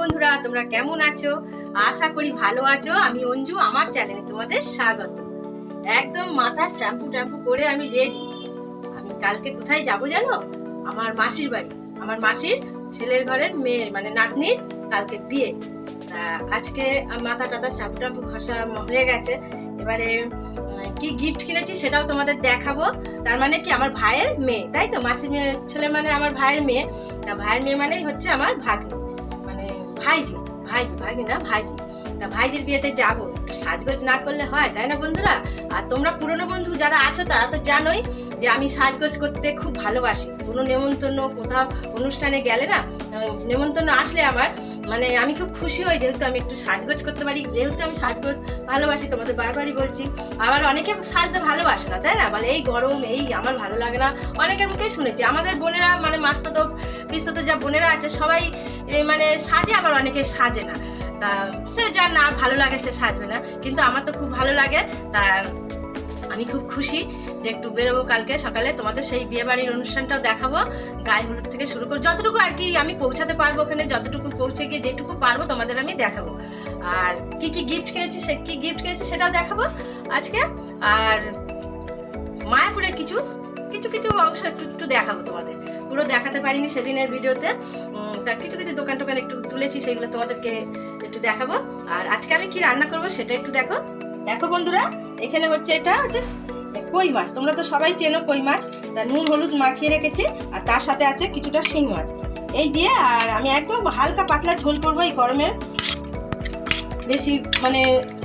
বন্ধুরা, তোমরা কেমন আছো? আশা করি ভালো আছো। আমি অঞ্জু, আমার চ্যানেলে তোমাদের স্বাগত। একদম মাথা শ্যাম্পু ট্যাম্পু করে আমি রেডি আমি কালকে কোথায় যাব জানো? আমার মাসির বাড়ি। আমার মাসির ছেলের ঘরের মেয়ের মানে নাতনির কালকে বিয়ে। আজকে মাথা টাথা শ্যাম্পু ট্যাম্পু ঘষা হয়ে গেছে। এবারে কি গিফট কিনেছি সেটাও তোমাদের দেখাবো। তার মানে কি, আমার ভাইয়ের মেয়ে, তাই তো? মাসির মেয়ে, ছেলে মানে আমার ভাইয়ের মেয়ে। তা ভাইয়ের মেয়ে মানেই হচ্ছে আমার ভাগ্নি। ভাইজি ভাইজি ভাগ্নি না, ভাইজি। তা ভাইজির বিয়েতে যাব। সাজগোজ না করলে হয়, তাই না বন্ধুরা? আর তোমরা পুরনো বন্ধু যারা আছো, তারা তো জানোই যে আমি সাজগোজ করতে খুব ভালোবাসি। কোনো নেমন্তন্ন কোথাও অনুষ্ঠানে গেলে না নেমন্তন্ন আসলে আমার মানে আমি খুব খুশি হই যেহেতু আমি একটু সাজগোজ করতে পারি। যেহেতু আমি সাজগোজ ভালোবাসি, তোমাদের বারবারই বলছি। আবার অনেকে সাজতে ভালোবাসে না, তাই না? বলে, এই গরম, এই আমার ভালো লাগে না। অনেকের মুখেই শুনেছি। আমাদের বোনেরা মানে মাস্তাত পিস্তাত যা বোনেরা আছে, সবাই মানে সাজে, আবার অনেকে সাজে না। তা সে যা না ভালো লাগে, সে সাজবে না। কিন্তু আমার তো খুব ভালো লাগে, তা আমি খুব খুশি যে একটু বেরোবো কালকে সকালে। তোমাদের সেই বিয়ে বাড়ির অনুষ্ঠানটাও দেখাবো, গায়ে হলুদ থেকে শুরু করে, যতটুকু আর কি আমি পৌঁছাতে পারব ওখানে, যতটুকু পৌঁছে গিয়ে যেটুকু পারব তোমাদের আমি দেখাবো। আর কি কি গিফট কিনেছি সে, কি গিফট কিনেছি সেটাও দেখাবো আজকে। আর মায়াপুরের কিছু কিছু কিছু অংশ একটু একটু দেখাবো তোমাদের। পুরো দেখাতে পারিনি সেদিনের ভিডিওতে। তার কিছু কিছু দোকান টোকান একটু তুলেছি, সেগুলো তোমাদেরকে একটু দেখাবো। আর আজকে আমি কি রান্না করব সেটা একটু দেখো। দেখো বন্ধুরা, এখানে হচ্ছে এটা হচ্ছে কই মাছ। তোমরা তো সবাই চেনো কই মাছ। তার নুন, হলুদ মাখিয়ে রেখেছি, আর তার সাথে আছে কিছুটা শিং মাছ। এই দিয়ে, আর আমি একদম হালকা পাতলা ঝোল করব এই গরমের। বেশি মানে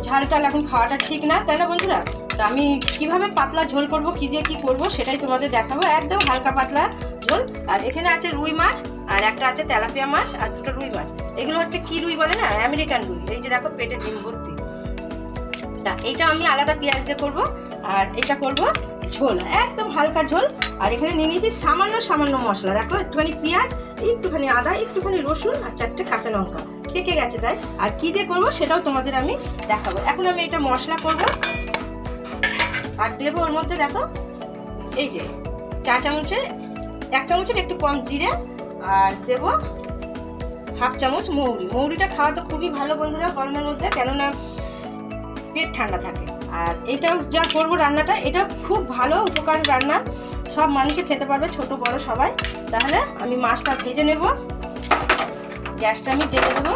ঝাল টাল এখন খাওয়াটা ঠিক না, তাই না বন্ধুরা? তো আমি কীভাবে পাতলা ঝোল করব, কি দিয়ে কি করব সেটাই তোমাদের দেখাবো। একদম হালকা পাতলা ঝোল। আর এখানে আছে রুই মাছ, আর একটা আছে তেলাপিয়া মাছ, আর দুটো রুই মাছ। এগুলো হচ্ছে কি রুই বলে না? আমেরিকান রুই। এই যে দেখো পেটে ডিম ভর্তি। তা এইটা আমি আলাদা পেঁয়াজ দিয়ে করব, আর এটা করব ঝোল। একদম হালকা ঝোল। আর এখানে নিয়ে নিয়েছি সামান্য সামান্য মশলা। দেখো একটুখানি পেঁয়াজ, একটুখানি আদা, একটুখানি রসুন, আর চারটে কাঁচা লঙ্কা। পেকে গেছে তাই। আর কি দিয়ে করব সেটাও তোমাদের আমি দেখাবো। এখন আমি এটা মশলা করব। আর দেবো ওর মধ্যে দেখো, এই যে চা চামচের, এক চামচের একটু কম জিরে আর দেবো হাফ চামচ মৌরি। মৌরিটা খাওয়া তো খুবই ভালো বন্ধুরা গরমের মধ্যে, কেননা পেট ঠান্ডা থাকে। আর এটাও যা করব রান্নাটা, এটা খুব ভালো উপকার রান্না। সব মানুষই খেতে পারবে, ছোট বড় সবাই। তাহলে আমি মাছটা ভেজে নেব। গ্যাসটা আমি জেলে দেবো।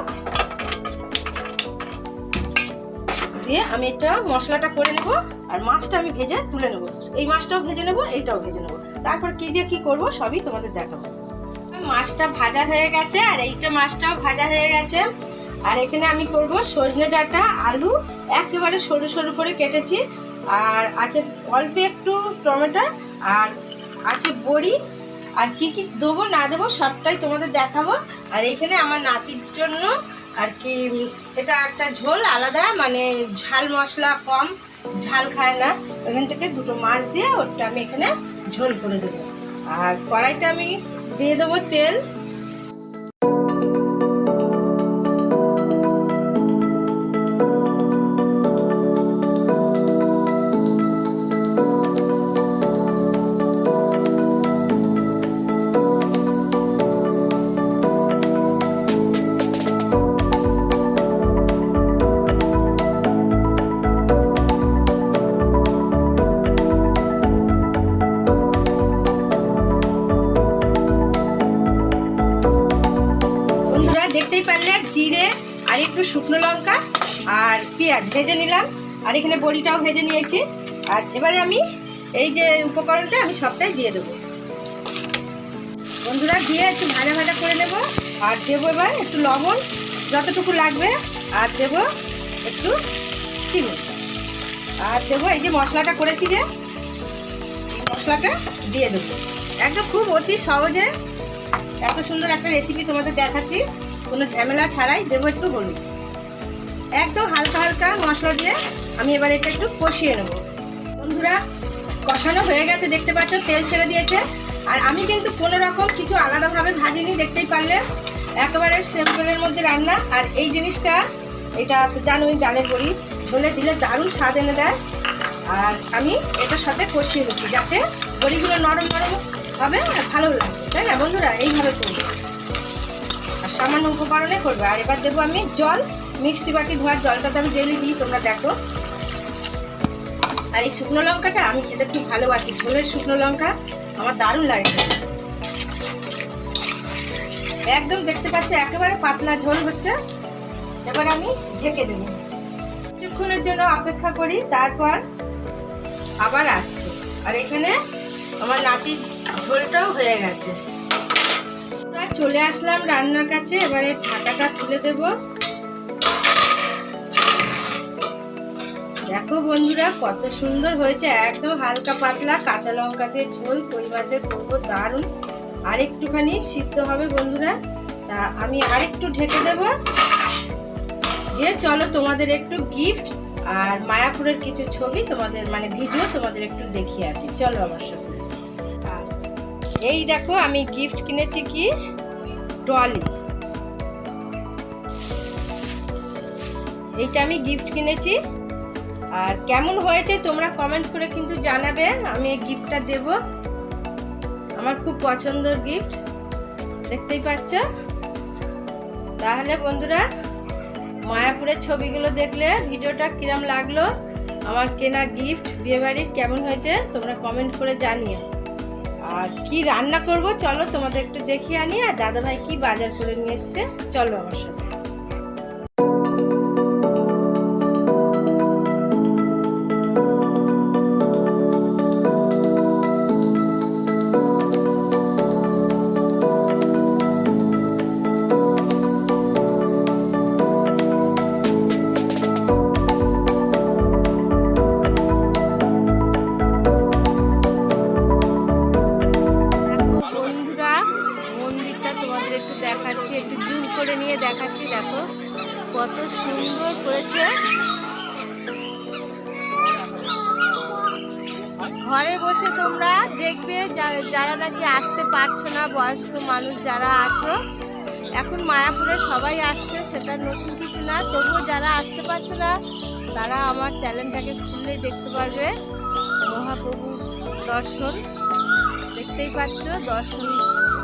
দিয়ে আমি এটা মশলাটা করে নেব আর মাছটা আমি ভেজে তুলে নেব। এই মাছটাও ভেজে নেব এইটাও ভেজে নেব। তারপর কি দিয়ে কি করব সবই তোমাদের দেখাবো। মাছটা ভাজা হয়ে গেছে আর এইটা মাছটাও ভাজা হয়ে গেছে। আর এখানে আমি করব সজনে ডাঁটা, আলু, একেবারে সরু সরু করে কেটেছি। আর আছে অল্প একটু টমেটো আর আছে বড়ি। আর কি কি দেবো না দেবো সবটাই তোমাদের দেখাবো। আর এখানে আমার নাতির জন্য আর কি, এটা একটা ঝোল আলাদা মানে ঝাল মশলা কম, ঝাল খায় না। ওখান থেকে দুটো মাছ দিয়ে ওটা আমি এখানে ঝোল করে দেবো। আর কড়াইতে আমি দিয়ে দেবো তেল। একটু শুকনো লঙ্কা আর পেঁয়াজ ভেজে নিলাম। আর এখানে বড়িটাও ভেজে নিয়েছি। আর এবারে আমি এই যে উপকরণটা আমি সবটাই দিয়ে দেবো। বন্ধুরা, দিয়ে একটু ভাজা ভাজা করে নেব। আর দেবো এবার একটু লবণ, যতটুকু লাগবে। আর দেবো একটু চিনি। আর দেবো এই যে মশলাটা করেছি যে, মশলাটা দিয়ে দেবো। একদম খুব অতি সহজে এত সুন্দর একটা রেসিপি তোমাদের দেখাচ্ছি। কোনো ঝামেলা ছাড়াই দেবো একটু হলুদ। একদম হালকা হালকা মশলা দিয়ে আমি এবার এটা একটু কষিয়ে নেব। বন্ধুরা, কষানো হয়ে গেছে, দেখতে পাচ্ছ, তেল ছেড়ে দিয়েছে। আর আমি কিন্তু কোনো রকম কিছু আলাদাভাবে ভাজিনি, দেখতেই পারলে। একেবারে সিম্পলের মধ্যে রান্না। আর এই জিনিসটা, এটা জানোই ডালের বড়ি। ঝোলে দিলে দারুণ স্বাদ এনে দেয়। আর আমি এটার সাথে কষিয়ে নিচ্ছি, যাতে বড়িগুলো নরম নরম হবে আর ভালো লাগবে তাই না? বন্ধুরা, এইভাবে করব। আর সামান্য উপকরণে করবে। আর এবার দেবো আমি জল। মিক্সি বাটি ধোয়ার জলটা তো আমি ডেলি দিই, তোমরা দেখো। আর এই শুকনো লঙ্কাটা আমি খেতে খুব ভালোবাসি। ঝোলের শুকনো লঙ্কা আমার দারুণ লাগে। একদম দেখতে পাচ্ছ, একেবারে পাতলা ঝোল হচ্ছে। এবার আমি ঢেকে দেবো। কিছুক্ষণের জন্য অপেক্ষা করি, তারপর আবার আসছে। আর এখানে আমার নাতির ঝোলটাও হয়ে গেছে। চলে আসলাম রান্নার কাছে, এবারে ঢাকাটা তুলে দেব। দেখো বন্ধুরা, কত সুন্দর হয়েছে। একদম হালকা পাতলা কাঁচা লঙ্কা দিয়ে ঝোল, কই মাছের করব দারুণ। আর একটুখানি সিদ্ধ হবে বন্ধুরা। তা আমি আর একটু ঢেকে দেব। দিয়ে চলো তোমাদের একটু গিফট আর মায়াপুরের কিছু ছবি তোমাদের মানে ভিডিও তোমাদের একটু দেখিয়ে আসি। চলো আমার সাথে এই দেখো আমি গিফট কিনেছি কি? ট্রলি। এইটা আমি গিফট কিনেছি। আর কেমন হয়েছে তোমরা কমেন্ট করে কিন্তু জানাবে। আমি এই গিফটটা দেব। আমার খুব পছন্দের গিফট দেখতেই পাচ্ছ? তাহলে বন্ধুরা, মায়াপুরের ছবিগুলো দেখলে ভিডিওটা কিরম লাগল? আমার কেনা গিফট বিয়েবাড়ির কেমন হয়েছে তোমরা কমেন্ট করে জানিও। আর কি রান্না করব? চলো তোমাদের একটু দেখিয়ে আনি। আর দাদাভাই কি বাজার করে নিয়ে এসছে? চলো আমার সাথে। দেখাচ্ছি, দেখো। কত সুন্দর করেছে। ঘরে বসে তোমরা দেখবে যারা নাকি আসতে পারছ না, বয়স্ক মানুষ যারা আছো, এখন মায়াপুরে সবাই আসছে, সেটা নতুন কিছু না। তবুও যারা আসতে পারছ না, তারা আমার চ্যানেলটাকে খুললেই দেখতে পারবে। মহাপ্রভু দর্শন, দেখতেই পাচ্ছ, দর্শন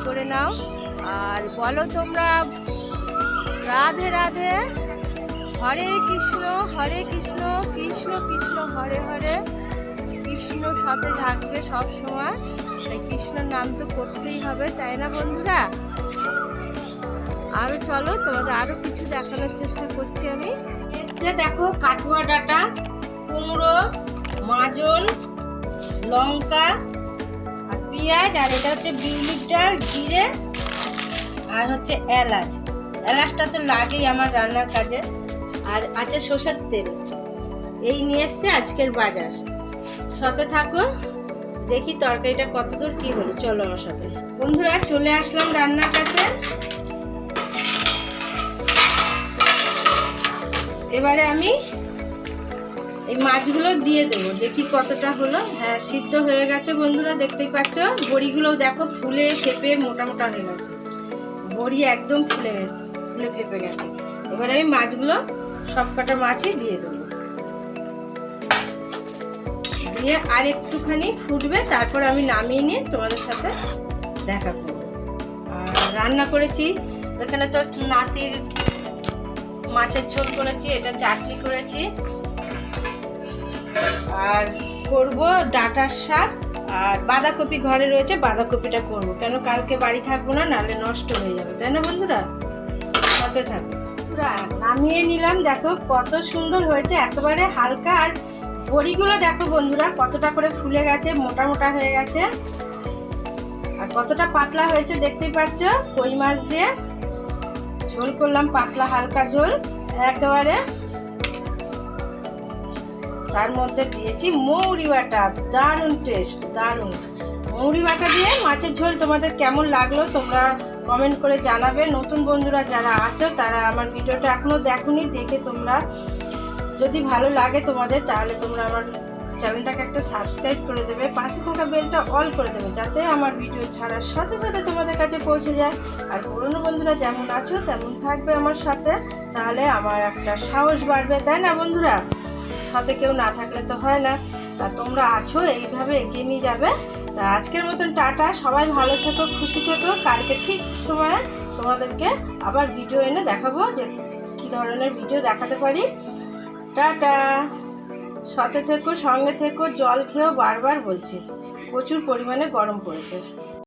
করে নাও। আর বলো তোমরা রাধে রাধে। হরে কৃষ্ণ হরে কৃষ্ণ কৃষ্ণ কৃষ্ণ, হরে হরে। কৃষ্ণ সাথে থাকবে সব সময়। তাই কৃষ্ণর নাম তো করতেই হবে, তাই না বন্ধুরা? আরও চলো, তোমাদের আরও কিছু দেখানোর চেষ্টা করছি আমি। এসছে দেখো কাটুয়া ডাটা, কুমড়ো, মাজন, লঙ্কা আর পেঁয়াজ, আর এটা হচ্ছে বিউলির ডাল, জিরে আর হচ্ছে এলাচ। এলাচটা তো লাগেই আমার রান্নার কাজে। আর আছে সর্ষের তেল। এই নিয়ে এসছে আজকের বাজার। সাথে থাকো, দেখি তরকারিটা কতদূর কি হলো। চলো আমার সাথে। বন্ধুরা, চলে আসলাম রান্নার কাছে। এবারে আমি এই মাছগুলো দিয়ে দেবো। দেখি কতটা হলো। হ্যাঁ সিদ্ধ হয়ে গেছে বন্ধুরা, দেখতেই পাচ্ছ। বড়িগুলো দেখো, ফুলে ফেপে মোটা মোটা হয়ে গেছে। বড়ি একদম ফুলে ফুলে ফেপে গেছে। এবার আমি মাছগুলো সব কটা মাছই দিয়ে দেবো। দিয়ে আর একটুখানি ফুটবে, তারপর আমি নামিয়ে নিয়ে তোমাদের সাথে দেখা করব। আর রান্না করেছি, এখানে তো নাতির মাছের ঝোল করেছি, এটা চাটনি করেছি। আর করব ডাটার শাক, আর বাঁধাকপি ঘরে রয়েছে, বাঁধাকপিটা করব। কেন কালকে বাড়ি থাকব না, নাহলে নষ্ট হয়ে যাবে, তাই না বন্ধুরা? সাথে থাকো। বন্ধুরা, নামিয়ে নিলাম দেখো কত সুন্দর হয়েছে একেবারে হালকা। আর বড়িগুলো দেখো বন্ধুরা কতটা করে ফুলে গেছে মোটা মোটা হয়ে গেছে। আর কতটা পাতলা হয়েছে দেখতেই পাচ্ছ কই মাছ দিয়ে। ঝোল করলাম পাতলা হালকা ঝোল একেবারে। তার মধ্যে দিয়েছি মৌরি বাটা দারুণ টেস্ট দারুণ। মৌরি বাটা দিয়ে মাছের ঝোল তোমাদের কেমন লাগল তোমরা কমেন্ট করে জানাবে। নতুন বন্ধুরা যারা আছো, তারা আমার ভিডিওটা এখনও দেখোনি, দেখে তোমরা যদি ভালো লাগে তোমাদের, তাহলে তোমরা আমার চ্যানেলটাকে একটা সাবস্ক্রাইব করে দেবে, পাশে থাকা বেলটা অল করে দেবে, যাতে আমার ভিডিও ছাড়ার সাথে সাথে তোমাদের কাছে পৌঁছে যায়। আর পুরনো বন্ধুরা যেমন আছো, তেমন থাকবে আমার সাথে, তাহলে আমার একটা সাহস বাড়বে। তাই না বন্ধুরা? সাথে কেউ না থাকলে তো হয় না। তা তোমরা আছো, এইভাবে এগিয়ে নিয়ে যাবে। তা আজকের মতন টাটা, সবাই ভালো থেকো, খুশি থেকো। কালকে ঠিক সময়ে তোমাদেরকে আবার ভিডিও এনে দেখাবো যে কী ধরনের ভিডিও দেখাতে পারি। টাটা! সাথে থেকো, সঙ্গে থেকো, জল খেয়েও বারবার বলছি, প্রচুর পরিমাণে গরম পড়েছে।